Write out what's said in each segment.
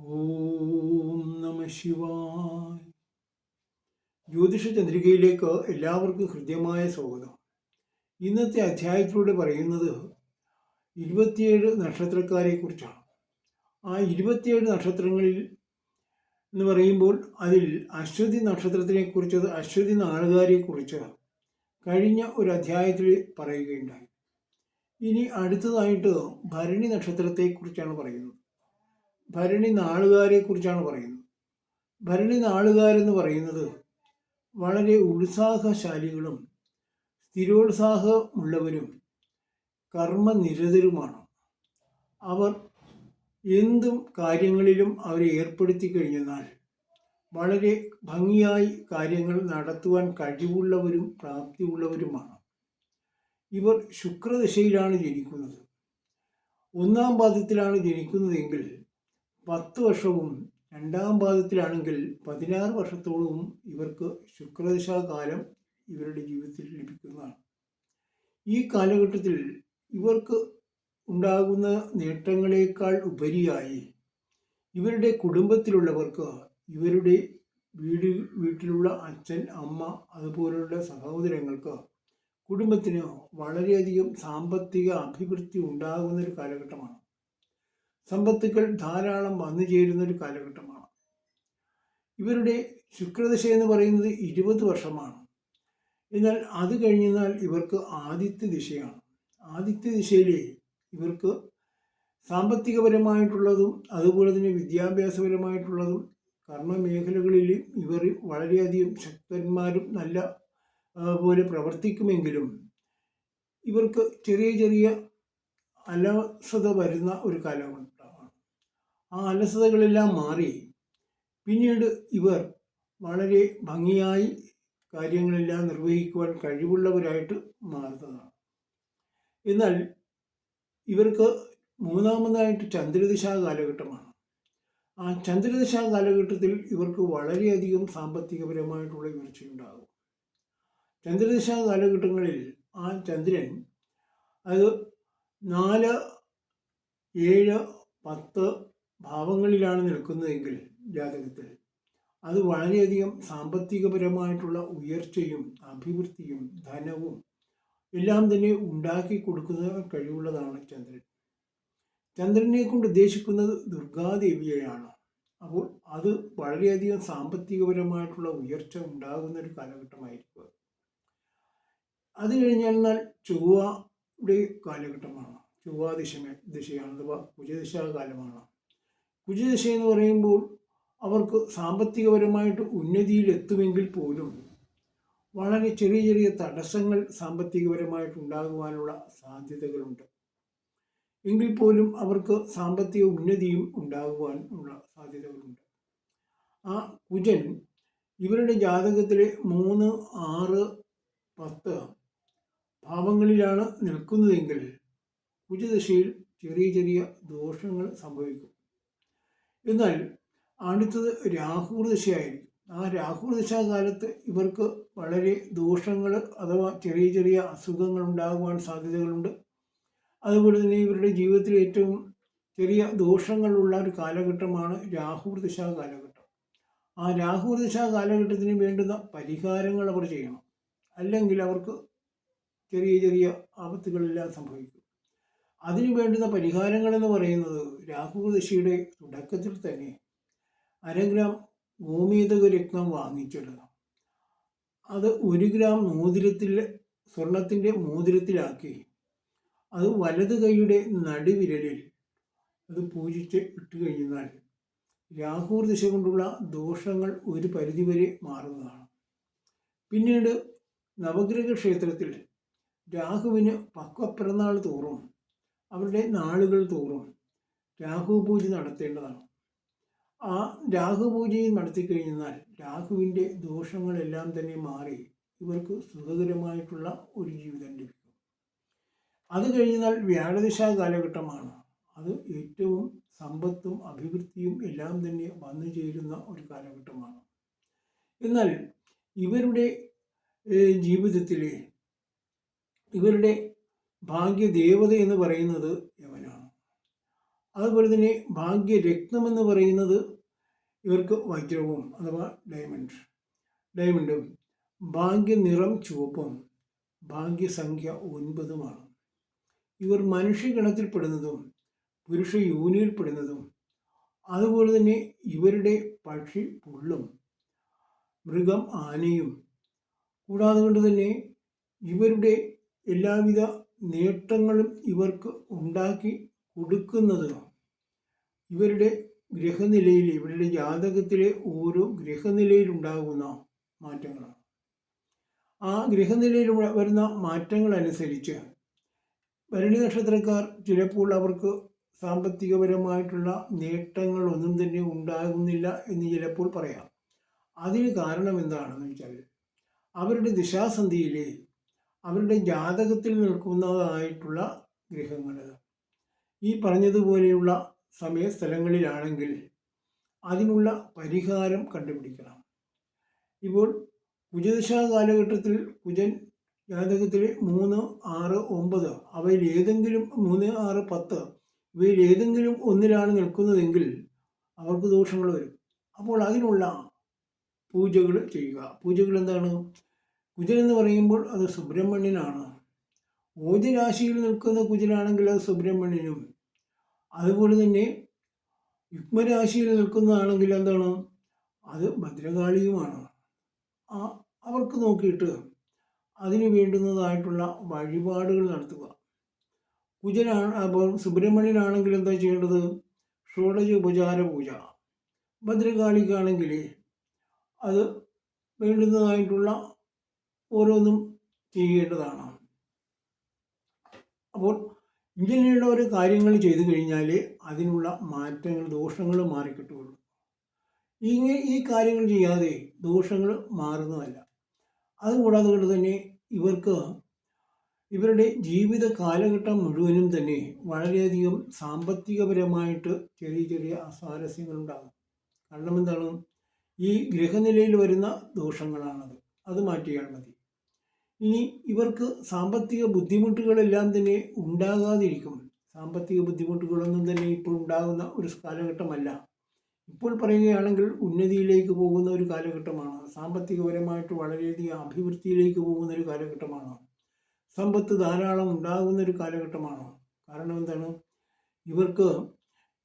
ഓം നമ ശിവായ. ജ്യോതിഷ ചന്ദ്രികയിലേക്ക് എല്ലാവർക്കും ഹൃദ്യമായ സ്വാഗതം. ഇന്നത്തെ അധ്യായത്തിലൂടെ പറയുന്നത് ഇരുപത്തിയേഴ് നക്ഷത്രക്കാരെ കുറിച്ചാണ്. ആ ഇരുപത്തിയേഴ് നക്ഷത്രങ്ങളിൽ എന്ന് പറയുമ്പോൾ അതിൽ അശ്വതി നക്ഷത്രത്തിനെ കുറിച്ചത് അശ്വതി നാളുകാരെ കുറിച്ച് കഴിഞ്ഞ ഒരു അധ്യായത്തിൽ പറയുകയുണ്ടായി. ഇനി അടുത്തതായിട്ട് ഭരണി നക്ഷത്രത്തെക്കുറിച്ചാണ് പറയുന്നത്. ഭരണി നാളുകാരെ കുറിച്ചാണ് പറയുന്നത്. ഭരണി നാളുകാരെന്ന് പറയുന്നത് വളരെ ഉത്സാഹശാലികളും സ്ഥിരോത്സാഹമുള്ളവരും കർമ്മനിരതരുമാണ്. അവർ എന്തും കാര്യങ്ങളിലും അവരെ ഏർപ്പെടുത്തി കഴിഞ്ഞാൽ വളരെ ഭംഗിയായി കാര്യങ്ങൾ നടത്തുവാൻ കഴിവുള്ളവരും പ്രാപ്തിയുള്ളവരുമാണ്. ഇവർ ശുക്രദശയിലാണ് ജനിക്കുന്നത്. ഒന്നാം പാദത്തിലാണ് ജനിക്കുന്നതെങ്കിൽ പത്ത് വർഷവും രണ്ടാം പാദത്തിലാണെങ്കിൽ പതിനാറ് വർഷത്തോളവും ഇവർക്ക് ശുക്രദശാകാലം ഇവരുടെ ജീവിതത്തിൽ ലഭിക്കുന്നതാണ്. ഈ കാലഘട്ടത്തിൽ ഇവർക്ക് ഉണ്ടാകുന്ന നേട്ടങ്ങളെക്കാൾ ഉപരിയായി ഇവരുടെ കുടുംബത്തിലുള്ളവർക്ക് ഇവരുടെ വീട് വീട്ടിലുള്ള അച്ഛൻ അമ്മ അതുപോലുള്ള സഹോദരങ്ങൾക്ക് കുടുംബത്തിന് വളരെയധികം സാമ്പത്തിക അഭിവൃദ്ധി ഉണ്ടാകുന്ന ഒരു കാലഘട്ടമാണ്. സമ്പത്തുക്കൾ ധാരാളം വന്നു ചേരുന്ന ഒരു കാലഘട്ടമാണ്. ഇവരുടെ ശുക്രദശ എന്ന് പറയുന്നത് ഇരുപത് വർഷമാണ്. എന്നാൽ അത് കഴിഞ്ഞാൽ ഇവർക്ക് ആദിത്യ ദിശയാണ്. ആദിത്യ ദിശയിലെ ഇവർക്ക് സാമ്പത്തികപരമായിട്ടുള്ളതും അതുപോലെ തന്നെ വിദ്യാഭ്യാസപരമായിട്ടുള്ളതും കർമ്മമേഖലകളിൽ ഇവർ വളരെയധികം ശക്തന്മാരും നല്ല പോലെ പ്രവർത്തിക്കുമെങ്കിലും ഇവർക്ക് ചെറിയ ചെറിയ അലസത വരുന്ന ഒരു കാലഘട്ടമാണ് ആ അലസതകളെല്ലാം മാറി. പിന്നീട് ഇവർ വളരെ ഭംഗിയായി കാര്യങ്ങളെല്ലാം നിർവഹിക്കുവാൻ കഴിവുള്ളവരായിട്ട് മാറുന്നതാണ്. എന്നാൽ ഇവർക്ക് മൂന്നാമതായിട്ട് ചന്ദ്രദിശാ കാലഘട്ടമാണ്. ആ ചന്ദ്രദിശാ കാലഘട്ടത്തിൽ ഇവർക്ക് വളരെയധികം സാമ്പത്തികപരമായിട്ടുള്ള വീഴ്ചയുണ്ടാകും ചന്ദ്രദിശാ കാലഘട്ടങ്ങളിൽ ആ ചന്ദ്രൻ അത് നാല് ഏഴ് പത്ത് ഭാവങ്ങളിലാണ് നിൽക്കുന്നതെങ്കിൽ ജാതകത്തിൽ അത് വളരെയധികം സാമ്പത്തികപരമായിട്ടുള്ള ഉയർച്ചയും അഭിവൃദ്ധിയും ധനവും എല്ലാം തന്നെ ഉണ്ടാക്കി കൊടുക്കുന്ന കഴിവുള്ളതാണ് ചന്ദ്രൻ. ചന്ദ്രനെ കൊണ്ട് ഉദ്ദേശിക്കുന്നത് ദുർഗാദേവിയെയാണ്. അപ്പോൾ അത് വളരെയധികം സാമ്പത്തികപരമായിട്ടുള്ള ഉയർച്ച ഉണ്ടാകുന്ന ഒരു കാലഘട്ടമായിരിക്കും. അത് കഴിഞ്ഞാൽ ചൊവ്വയുടെ കാലഘട്ടമാണ്. ചൊവ്വാ ദിശ ദിശയാണ് അഥവാ കുജദിശാകാലമാണ് കുജദിശ എന്ന് പറയുമ്പോൾ അവർക്ക് സാമ്പത്തികപരമായിട്ട് ഉന്നതിയിലെത്തുമെങ്കിൽ പോലും വളരെ ചെറിയ ചെറിയ തടസ്സങ്ങൾ സാമ്പത്തികപരമായിട്ട് ഉണ്ടാകുവാനുള്ള സാധ്യതകളുണ്ട്. എങ്കിൽ പോലും അവർക്ക് സാമ്പത്തിക ഉന്നതിയും ഉണ്ടാകുവാനുള്ള സാധ്യതകളുണ്ട്. ആ കുജൻ ഇവരുടെ ജാതകത്തിലെ മൂന്ന് ആറ് പത്ത് ഭാവങ്ങളിലാണ് നിൽക്കുന്നതെങ്കിൽ കുജദശയിൽ ചെറിയ ചെറിയ ദോഷങ്ങൾ സംഭവിക്കും. എന്നാൽ അടുത്തത് രാഹുർ ദശയായിരിക്കും. ആ രാഹുർ ദശാകാലത്ത് ഇവർക്ക് വളരെ ദോഷങ്ങൾ അഥവാ ചെറിയ ചെറിയ അസുഖങ്ങൾ ഉണ്ടാകുവാൻ സാധ്യതകളുണ്ട്. അതുപോലെ തന്നെ ഇവരുടെ ജീവിതത്തിൽ ഏറ്റവും ചെറിയ ദോഷങ്ങളുള്ള ഒരു കാലഘട്ടമാണ് രാഹുർ ദശാ കാലഘട്ടം ആ രാഹുർ ദശാ കാലഘട്ടത്തിന് വേണ്ടുന്ന പരിഹാരങ്ങൾ അവർ ചെയ്യണം. അല്ലെങ്കിൽ അവർക്ക് ചെറിയ ചെറിയ ആപത്തുകളെല്ലാം സംഭവിക്കും. അതിനു വേണ്ടുന്ന പരിഹാരങ്ങൾ എന്ന് പറയുന്നത് രാഹുദശിയുടെ തുടക്കത്തിൽ തന്നെ അരഗ്രാം ഗോമീതക രത്നം വാങ്ങിച്ചിടണം അത് ഒരു ഗ്രാം മോതിരത്തിൽ സ്വർണത്തിന്റെ മോതിരത്തിലാക്കി അത് വലത് കൈയുടെ നടുവിരലിൽ അത് പൂജിച്ച് ഇട്ട് കഴിഞ്ഞാൽ രാഹുർ ദിശ കൊണ്ടുള്ള ദോഷങ്ങൾ ഒരു പരിധിവരെ മാറുന്നതാണ്. പിന്നീട് നവഗ്രഹ ക്ഷേത്രത്തിൽ രാഹുവിന് പക്വപ്പിറന്നാൾ തോറും അവരുടെ നാളുകൾ തോറും രാഹു പൂജ നടത്തേണ്ടതാണ്. ആ രാഹു പൂജയും നടത്തി കഴിഞ്ഞാൽ രാഹുവിന്റെ ദോഷങ്ങളെല്ലാം തന്നെ മാറി ഇവർക്ക് സുഖകരമായിട്ടുള്ള ഒരു ജീവിതം ലഭിക്കും. അത് കഴിഞ്ഞാൽ വ്യാഴദിശ കാലഘട്ടമാണ്. അത് ഏറ്റവും സമ്പത്തും അഭിവൃദ്ധിയും എല്ലാം തന്നെ വന്നു ചേരുന്ന ഒരു കാലഘട്ടമാണ്. എന്നാൽ ഇവരുടെ ജീവിതത്തിലെ ഇവരുടെ ഭാഗ്യദേവത എന്ന് പറയുന്നത് യവനാണ്. അതുപോലെ തന്നെ ഭാഗ്യരത്നം എന്ന് പറയുന്നത് ഇവർക്ക് വജ്രവും അഥവാ ഡയമണ്ട് ഡയമണ്ടും ഭാഗ്യനിറം ചുവപ്പും ഭാഗ്യസംഖ്യ ഒൻപതുമാണ്. ഇവർ മനുഷ്യഗണത്തിൽപ്പെടുന്നതും പുരുഷ യൂനിയിൽപ്പെടുന്നതും അതുപോലെ തന്നെ ഇവരുടെ പക്ഷി പുള്ളും മൃഗം ആനയും. കൂടാതെ കൊണ്ട് തന്നെ ഇവരുടെ എല്ലാവിധ നേട്ടങ്ങളും ഇവർക്ക് ഉണ്ടാക്കി കൊടുക്കുന്നത് ഇവരുടെ ഗ്രഹനിലയിൽ ഇവരുടെ ജാതകത്തിലെ ഓരോ ഗ്രഹനിലയിലുണ്ടാകുന്ന മാറ്റങ്ങളാണ്. ആ ഗ്രഹനിലയിൽ വരുന്ന മാറ്റങ്ങൾ അനുസരിച്ച് ഭരണി നക്ഷത്രക്കാർ ചിലപ്പോൾ അവർക്ക് സാമ്പത്തികപരമായിട്ടുള്ള നേട്ടങ്ങളൊന്നും തന്നെ ഉണ്ടാകുന്നില്ല എന്ന് ചിലപ്പോൾ പറയാം. അതിന് കാരണം എന്താണെന്ന് വെച്ചാൽ അവരുടെ ദിശാസന്ധിയിലെ അവരുടെ ജാതകത്തിൽ നിൽക്കുന്നതായിട്ടുള്ള ഗ്രഹങ്ങൾ. ഈ പറഞ്ഞതുപോലെയുള്ള സമയ സ്ഥലങ്ങളിലാണെങ്കിൽ അതിനുള്ള പരിഹാരം കണ്ടുപിടിക്കണം. ഇപ്പോൾ കുജദശാ കാലഘട്ടത്തിൽ കുജൻ ജാതകത്തിലെ മൂന്ന് ആറ് ഒമ്പത് അവയിൽ ഏതെങ്കിലും മൂന്ന് ആറ് പത്ത് ഇവയിൽ ഏതെങ്കിലും ഒന്നിലാണ് നിൽക്കുന്നതെങ്കിൽ അവർക്ക് ദോഷങ്ങൾ വരും. അപ്പോൾ അതിനുള്ള പൂജകൾ ചെയ്യുക. പൂജകൾ എന്താണ്? കുജൻ എന്ന് പറയുമ്പോൾ അത് സുബ്രഹ്മണ്യനാണ്. ഓജരാശിയിൽ നിൽക്കുന്ന കുജനാണെങ്കിൽ അത് സുബ്രഹ്മണ്യനും. അതുപോലെ തന്നെ യുഗ്മരാശിയിൽ നിൽക്കുന്നതാണെങ്കിൽ എന്താണ്? അത് ഭദ്രകാളിയുമാണ്. അവർക്ക് നോക്കിയിട്ട് അതിന് വേണ്ടുന്നതായിട്ടുള്ള വഴിപാടുകൾ നടത്തുക. കുജനാണ് അപ്പോൾ സുബ്രഹ്മണ്യനാണെങ്കിൽ എന്താ ചെയ്യേണ്ടത്? ഷോഡജ ഉപചാര പൂജ. ഭദ്രകാളിക്കാണെങ്കിൽ അത് വേണ്ടുന്നതായിട്ടുള്ള ഓരോന്നും ചെയ്യേണ്ടതാണ്. അപ്പോൾ ഇങ്ങനെയുള്ള ഓരോ കാര്യങ്ങൾ ചെയ്തു കഴിഞ്ഞാൽ അതിനുള്ള മാറ്റങ്ങൾ ദോഷങ്ങൾ മാറിക്കിട്ടുള്ളൂ ഇങ്ങനെ ഈ കാര്യങ്ങൾ ചെയ്യാതെ ദോഷങ്ങൾ മാറുന്നതല്ല. അതുകൂടാതെ കൊണ്ട് തന്നെ ഇവർക്ക് ഇവരുടെ ജീവിത കാലഘട്ടം മുഴുവനും തന്നെ വളരെയധികം സാമ്പത്തികപരമായിട്ട് ചെറിയ ചെറിയ അസ്വാരസ്യങ്ങളുണ്ടാകും കാരണം എന്താണ്? ഈ ഗ്രഹനിലയിൽ വരുന്ന ദോഷങ്ങളാണത്. അത് മാറ്റിയാൽ മതി. ഇനി ഇവർക്ക് സാമ്പത്തിക ബുദ്ധിമുട്ടുകളെല്ലാം തന്നെ ഉണ്ടാകാതിരിക്കും. സാമ്പത്തിക ബുദ്ധിമുട്ടുകളൊന്നും തന്നെ ഇപ്പോൾ ഉണ്ടാകുന്ന ഒരു കാലഘട്ടമല്ല. ഇപ്പോൾ പറയുകയാണെങ്കിൽ ഉന്നതിയിലേക്ക് പോകുന്ന ഒരു കാലഘട്ടമാണ്. സാമ്പത്തികപരമായിട്ട് വളരെയധികം അഭിവൃദ്ധിയിലേക്ക് പോകുന്ന ഒരു കാലഘട്ടമാണ്. സമ്പത്ത് ധാരാളം ഉണ്ടാകുന്ന ഒരു കാലഘട്ടമാണ്. കാരണം എന്താണ്? ഇവർക്ക്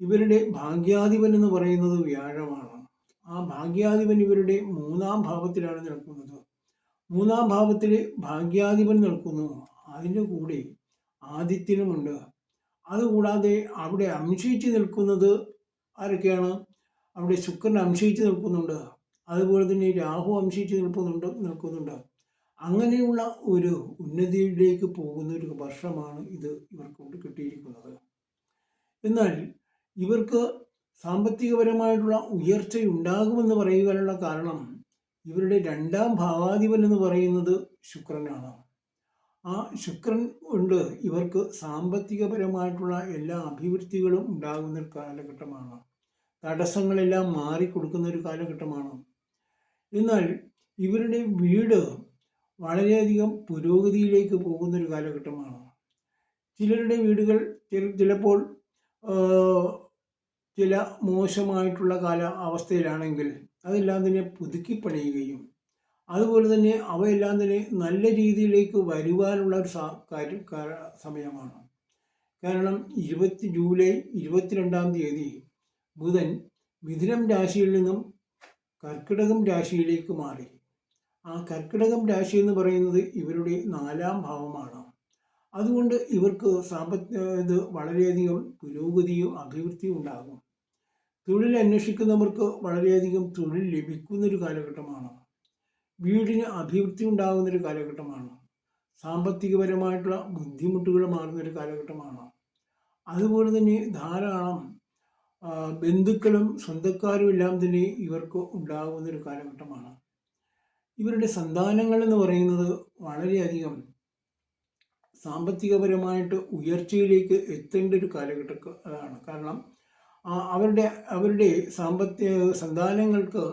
ഇവരുടെ ഭാഗ്യാധിപൻ എന്ന് പറയുന്നത് വ്യാഴമാണ്. ആ ഭാഗ്യാധിപൻ ഇവരുടെ മൂന്നാം ഭാവത്തിലാണ് നിൽക്കുന്നത് മൂന്നാം ഭാവത്തിൽ ഭാഗ്യാധിപൻ നിൽക്കുന്നു. അതിന്റെ കൂടെ ആദിത്യനുമുണ്ട് അതുകൂടാതെ അവിടെ അംശയിച്ച് നിൽക്കുന്നത് ആരൊക്കെയാണ്? അവിടെ ശുക്രൻ അംശയിച്ച് നിൽക്കുന്നുണ്ട്. അതുപോലെ തന്നെ രാഹു അംശയിച്ച് നിൽക്കുന്നുണ്ട് നിൽക്കുന്നുണ്ട്. അങ്ങനെയുള്ള ഒരു ഉന്നതിയിലേക്ക് പോകുന്ന ഒരു വർഷമാണ് ഇത് ഇവർക്ക് കൊണ്ട് കിട്ടിയിരിക്കുന്നത്. എന്നാൽ ഇവർക്ക് സാമ്പത്തികപരമായിട്ടുള്ള ഉയർച്ച ഉയർച്ചയുണ്ടാകുമെന്ന് പറയുവാനുള്ള കാരണം ഇവരുടെ രണ്ടാം ഭാവാധിപൻ എന്ന് പറയുന്നത് ശുക്രനാണ്. ആ ശുക്രൻ കൊണ്ട് ഇവർക്ക് സാമ്പത്തികപരമായിട്ടുള്ള എല്ലാ അഭിവൃദ്ധികളും ഉണ്ടാകുന്ന ഒരു കാലഘട്ടമാണ്. തടസ്സങ്ങളെല്ലാം മാറിക്കൊടുക്കുന്ന ഒരു കാലഘട്ടമാണ്. എന്നാൽ ഇവരുടെ വീട് വളരെയധികം പുരോഗതിയിലേക്ക് പോകുന്ന ഒരു കാലഘട്ടമാണ്. ചിലരുടെ വീടുകൾ ചിലപ്പോൾ ചില മോശമായിട്ടുള്ള കാല അവസ്ഥയിലാണെങ്കിൽ അതെല്ലാം തന്നെ പുതുക്കി പണിയുകയും അതുപോലെ തന്നെ അവയെല്ലാം തന്നെ നല്ല രീതിയിലേക്ക് വരുവാനുള്ള ഒരു സമയമാണ്. കാരണം ഇരുപത്തി ജൂലൈ ഇരുപത്തിരണ്ടാം തീയതി ബുധൻ മിഥുനം രാശിയിൽ നിന്നും കർക്കിടകം രാശിയിലേക്ക് മാറി. ആ കർക്കിടകം രാശി എന്ന് പറയുന്നത് ഇവരുടെ നാലാം ഭാവമാണ്. അതുകൊണ്ട് ഇവർക്ക് സാമ്പത്തിക ഇത് വളരെയധികം പുരോഗതിയും അഭിവൃദ്ധിയും ഉണ്ടാകും. തൊഴിൽ അന്വേഷിക്കുന്നവർക്ക് വളരെയധികം തൊഴിൽ ലഭിക്കുന്നൊരു കാലഘട്ടമാണ്. വീടിന് അഭിവൃദ്ധി ഉണ്ടാകുന്നൊരു കാലഘട്ടമാണ്. സാമ്പത്തികപരമായിട്ടുള്ള ബുദ്ധിമുട്ടുകൾ മാറുന്നൊരു കാലഘട്ടമാണ്. അതുപോലെ തന്നെ ധാരാളം ബന്ധുക്കളും സ്വന്തക്കാരും എല്ലാം തന്നെ ഇവർക്ക് ഉണ്ടാകുന്ന ഒരു കാലഘട്ടമാണ്. ഇവരുടെ സന്താനങ്ങൾ എന്ന് പറയുന്നത് വളരെയധികം സാമ്പത്തികപരമായിട്ട് ഉയർച്ചയിലേക്ക് എത്തേണ്ട ഒരു കാലഘട്ടമാണ് കാരണം അവരുടെ അവരുടെ സാമ്പത്തിക സന്താനങ്ങൾക്ക്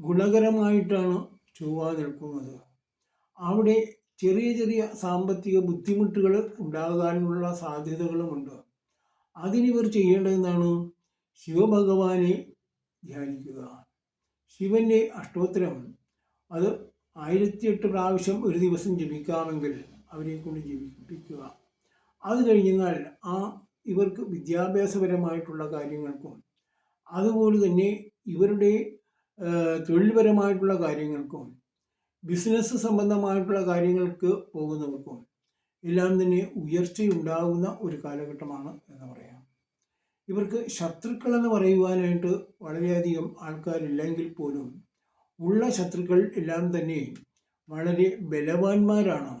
ഗുണകരമായിട്ടാണ് ചൊവ്വ നിൽക്കുന്നത്. അവിടെ ചെറിയ ചെറിയ സാമ്പത്തിക ബുദ്ധിമുട്ടുകൾ ഉണ്ടാകാനുള്ള സാധ്യതകളുമുണ്ട്. അതിനിവർ ചെയ്യേണ്ടതെന്നാണ് ശിവഭഗവാനെ ധ്യാനിക്കുക. ശിവന്റെ അഷ്ടോത്തരം അത് ആയിരത്തിയെട്ട് പ്രാവശ്യം ഒരു ദിവസം ജപിക്കാമെങ്കിൽ അവരെ കൊണ്ട് ജപിപ്പിക്കുക. അത് കഴിഞ്ഞാൽ ആ ഇവർക്ക് വിദ്യാഭ്യാസപരമായിട്ടുള്ള കാര്യങ്ങൾക്കും അതുപോലെ തന്നെ ഇവരുടെ തൊഴിൽപരമായിട്ടുള്ള കാര്യങ്ങൾക്കും ബിസിനസ് സംബന്ധമായിട്ടുള്ള കാര്യങ്ങൾക്ക് പോകുന്നവർക്കും എല്ലാം തന്നെ ഉയർച്ചയുണ്ടാകുന്ന ഒരു കാലഘട്ടമാണ് എന്ന് പറയാം. ഇവർക്ക് ശത്രുക്കളെന്ന് പറയുവാനായിട്ട് വളരെയധികം ആൾക്കാരില്ലെങ്കിൽ പോലും ഉള്ള ശത്രുക്കൾ എല്ലാം തന്നെ വളരെ ബലവാന്മാരാണ്.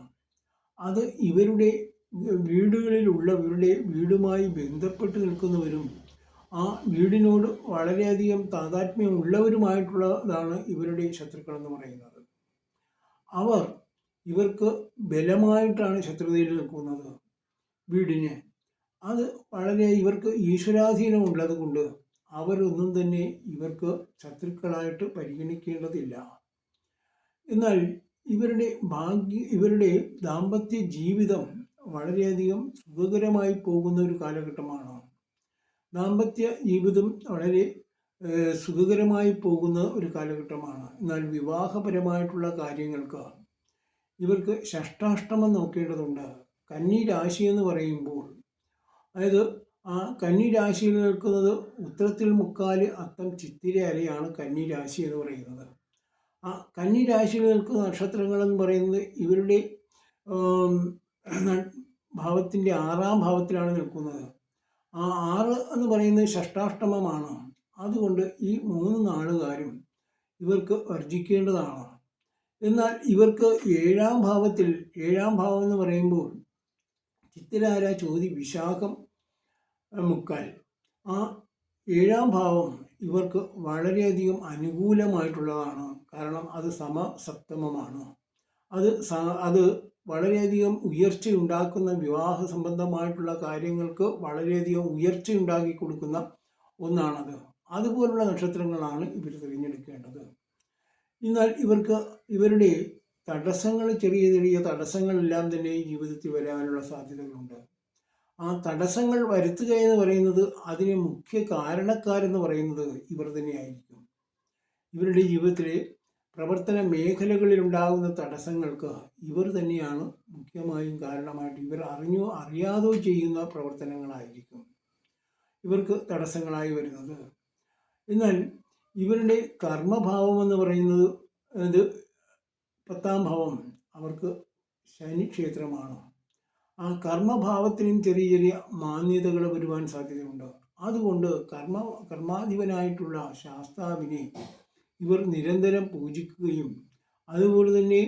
അത് ഇവരുടെ വീടുകളിലുള്ളവരുടെ വീടുമായി ബന്ധപ്പെട്ട് നിൽക്കുന്നവരും ആ വീടിനോട് വളരെയധികം താതാത്മ്യം ഉള്ളവരുമായിട്ടുള്ളതാണ് ഇവരുടെ ശത്രുക്കൾ എന്ന് പറയുന്നത്. അവർ ഇവർക്ക് ബലമായിട്ടാണ് ശത്രുതയിൽ നിൽക്കുന്നത് വീടിന്. അത് വളരെ ഇവർക്ക് ഈശ്വരാധീനം ഉള്ളത് കൊണ്ട് അവരൊന്നും തന്നെ ഇവർക്ക് ശത്രുക്കളായിട്ട് പരിഗണിക്കേണ്ടതില്ല. എന്നാൽ ഇവരുടെ ഭാഗ്യ ഇവരുടെ ദാമ്പത്യ ജീവിതം വളരെയധികം സുഖകരമായി പോകുന്ന ഒരു കാലഘട്ടമാണ്. ദാമ്പത്യ ജീവിതം വളരെ സുഖകരമായി പോകുന്ന ഒരു കാലഘട്ടമാണ്. എന്നാൽ വിവാഹപരമായിട്ടുള്ള കാര്യങ്ങൾക്ക് ഇവർക്ക് ഷഷ്ടാഷ്ടമം നോക്കേണ്ടതുണ്ട്. കന്നി രാശി എന്ന് പറയുമ്പോൾ അതായത് ആ കന്നി രാശിയിൽ നിൽക്കുന്നത് ഉത്തരത്തിൽ മുക്കാൽ അത്തം ചിത്തിര അരയാണ് കന്നി രാശി എന്ന് പറയുന്നത്. ആ കന്നി രാശിയിൽ നിൽക്കുന്ന നക്ഷത്രങ്ങൾ എന്ന് പറയുന്നത് ഇവരുടെ ഭാവത്തിന്റെ ആറാം ഭാവത്തിലാണ് നിൽക്കുന്നത്. ആ ആറ് എന്ന് പറയുന്നത് ഷഷ്ടാഷ്ടമമാണ്. അതുകൊണ്ട് ഈ മൂന്ന് നാളുകാരും ഇവർക്ക് വർജിക്കേണ്ടതാണ്. എന്നാൽ ഇവർക്ക് ഏഴാം ഭാവത്തിൽ ഏഴാം ഭാവം എന്ന് പറയുമ്പോൾ ചിത്തിരാര ചോതി വിശാഖം മുക്കാൽ. ആ ഏഴാം ഭാവം ഇവർക്ക് വളരെയധികം അനുകൂലമായിട്ടുള്ളതാണ്. കാരണം അത് സമസപ്തമമാണ് അത് അത് വളരെയധികം ഉയർച്ചയുണ്ടാക്കുന്ന വിവാഹ സംബന്ധമായിട്ടുള്ള കാര്യങ്ങൾക്ക് വളരെയധികം ഉയർച്ചയുണ്ടാക്കി കൊടുക്കുന്ന ഒന്നാണത്. അതുപോലുള്ള നക്ഷത്രങ്ങളാണ് ഇവർ തിരഞ്ഞെടുക്കേണ്ടത്. എന്നാൽ ഇവർക്ക് ഇവരുടെ തടസ്സങ്ങൾ ചെറിയ ചെറിയ തടസ്സങ്ങളെല്ലാം തന്നെ ജീവിതത്തിൽ വരാനുള്ള സാധ്യതകളുണ്ട്. ആ തടസ്സങ്ങൾ വരുത്തുക എന്ന് പറയുന്നത് അതിന് മുഖ്യ കാരണക്കാരെന്ന് പറയുന്നത് ഇവർ തന്നെയായിരിക്കും. ഇവരുടെ ജീവിതത്തിലെ പ്രവർത്തന മേഖലകളിൽ ഉണ്ടാകുന്ന തടസ്സങ്ങൾക്ക് ഇവർ തന്നെയാണ് മുഖ്യമായും കാരണമായിട്ട് ഇവർ അറിഞ്ഞോ അറിയാതോ ചെയ്യുന്ന പ്രവർത്തനങ്ങളായിരിക്കും ഇവർക്ക് തടസ്സങ്ങളായി വരുന്നത്. എന്നാൽ ഇവരുടെ കർമ്മഭാവം എന്ന് പറയുന്നത് ഇത് പത്താം ഭാവം. അവർക്ക് ശനി ക്ഷേത്രമാണ് ആ കർമ്മഭാവത്തിനും ചെറിയ ചെറിയ മാന്യതകൾ വരുവാൻ സാധ്യതയുണ്ട്. അതുകൊണ്ട് കർമ്മ കർമാധിപനായിട്ടുള്ള ശാസ്താവിനെ ഇവർ നിരന്തരം പൂജിക്കുകയും അതുപോലെ തന്നെ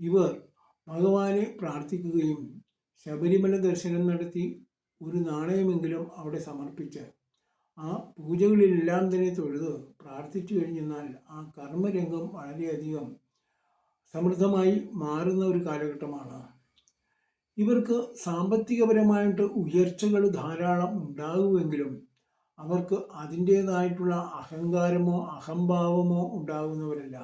ഇവർ ഭഗവാനെ പ്രാർത്ഥിക്കുകയും ശബരിമല ദർശനം നടത്തി ഒരു നാണയമെങ്കിലും അവിടെ സമർപ്പിച്ച് ആ പൂജകളിലെല്ലാം തന്നെ തൊഴുത് പ്രാർത്ഥിച്ചു കഴിഞ്ഞെന്നാൽ ആ കർമ്മരംഗം വളരെയധികം സമൃദ്ധമായി മാറുന്ന ഒരു കാലഘട്ടമാണ്. ഇവർക്ക് സാമ്പത്തികപരമായിട്ട് ഉയർച്ചകൾ ധാരാളം ഉണ്ടാകുമെങ്കിലും അവർക്ക് അതിന്റേതായിട്ടുള്ള അഹങ്കാരമോ അഹംഭാവമോ ഉണ്ടാകുന്നവരല്ല.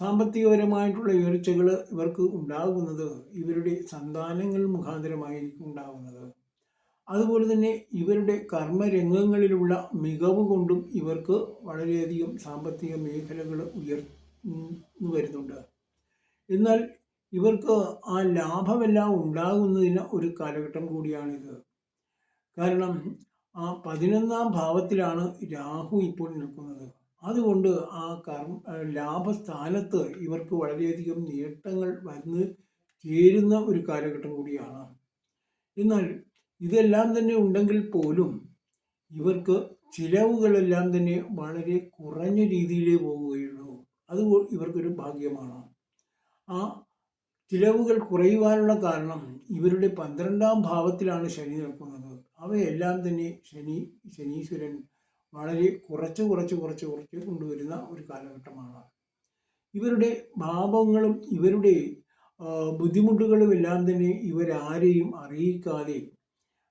സാമ്പത്തികപരമായിട്ടുള്ള ഉയർച്ചകൾ ഇവർക്ക് ഉണ്ടാകുന്നത് ഇവരുടെ സന്താനങ്ങൾ മുഖാന്തരമായിരിക്കും ഉണ്ടാകുന്നത്. അതുപോലെ തന്നെ ഇവരുടെ കർമ്മരംഗങ്ങളിലുള്ള മികവ് കൊണ്ടും ഇവർക്ക് വളരെയധികം സാമ്പത്തിക മേഖലകൾ ഉയർന്നു വരുന്നുണ്ട്. എന്നാൽ ഇവർക്ക് ആ ലാഭമെല്ലാം ഉണ്ടാകുന്നതിന് ഒരു കാലഘട്ടം കൂടിയാണിത്. കാരണം ആ പതിനൊന്നാം ഭാവത്തിലാണ് രാഹു ഇപ്പോൾ നിൽക്കുന്നത്. അതുകൊണ്ട് ആ കർമ്മ ലാഭസ്ഥാനത്ത് ഇവർക്ക് വളരെയധികം നേട്ടങ്ങൾ വന്ന് ചേരുന്ന ഒരു കാലഘട്ടം കൂടിയാണ്. എന്നാൽ ഇതെല്ലാം തന്നെ ഉണ്ടെങ്കിൽ പോലും ഇവർക്ക് ചിലവുകളെല്ലാം തന്നെ വളരെ കുറഞ്ഞ രീതിയിലേ പോവുകയുള്ളൂ. അത് ഇവർക്കൊരു ഭാഗ്യമാണ്. ആ ചിലവുകൾ കുറയുവാനുള്ള കാരണം ഇവരുടെ പന്ത്രണ്ടാം ഭാവത്തിലാണ് ശനി നിൽക്കുന്നത്. അവയെല്ലാം തന്നെ ശനി ശനീശ്വരൻ വളരെ കുറച്ച് കുറച്ച് കുറച്ച് കുറച്ച് കൊണ്ടുവരുന്ന ഒരു കാലഘട്ടമാണ്. ഇവരുടെ ഭാവങ്ങളും ഇവരുടെ ബുദ്ധിമുട്ടുകളും എല്ലാം തന്നെ ഇവരാരെയും അറിയിക്കാതെ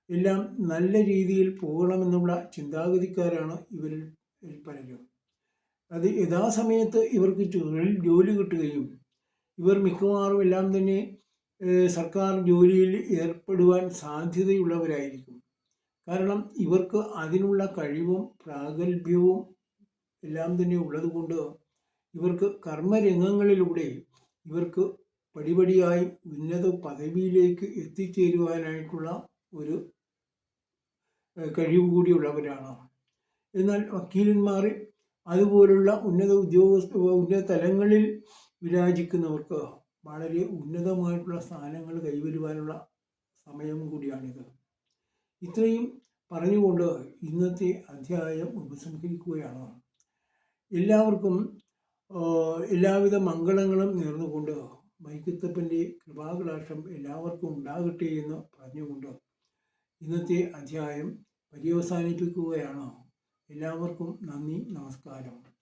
എല്ലാം നല്ല രീതിയിൽ പോകണമെന്നുള്ള ചിന്താഗതിക്കാരാണ് ഇവരിൽ പലരും. അത് യഥാസമയത്ത് ഇവർക്ക് തൊഴിൽ ജോലി കിട്ടുകയും ഇവർ മിക്കവാറും എല്ലാം തന്നെ സർക്കാർ ജോലിയിൽ ഏർപ്പെടുവാൻ സാധ്യതയുള്ളവരായിരിക്കും. കാരണം ഇവർക്ക് അതിനുള്ള കഴിവും പ്രാഗൽഭ്യവും എല്ലാം തന്നെ ഉള്ളതുകൊണ്ട് ഇവർക്ക് കർമ്മരംഗങ്ങളിലൂടെ ഇവർക്ക് പടിപടിയായി ഉന്നത പദവിയിലേക്ക് എത്തിച്ചേരുവാനായിട്ടുള്ള ഒരു കഴിവ് കൂടിയുള്ളവരാണ് എന്നാൽ വക്കീലന്മാർ അതുപോലുള്ള ഉന്നത ഉദ്യോഗസ്ഥ ഉന്നത തലങ്ങളിൽ വിരാജിക്കുന്നവർക്ക് വളരെ ഉന്നതമായിട്ടുള്ള സ്ഥാനങ്ങൾ കൈവരുവാനുള്ള സമയം കൂടിയാണിത്. ഇത്രയും പറഞ്ഞുകൊണ്ട് ഇന്നത്തെ അധ്യായം ഉപസംഹരിക്കുകയാണ്. എല്ലാവർക്കും എല്ലാവിധ മംഗളങ്ങളും നേർന്നുകൊണ്ട് വൈക്കത്തപ്പന്റെ കൃപാകടാക്ഷം എല്ലാവർക്കും ഉണ്ടാകട്ടെ എന്ന് പറഞ്ഞുകൊണ്ട് ഇന്നത്തെ അധ്യായം പര്യവസാനിപ്പിക്കുകയാണ്. എല്ലാവർക്കും നന്ദി നമസ്കാരം.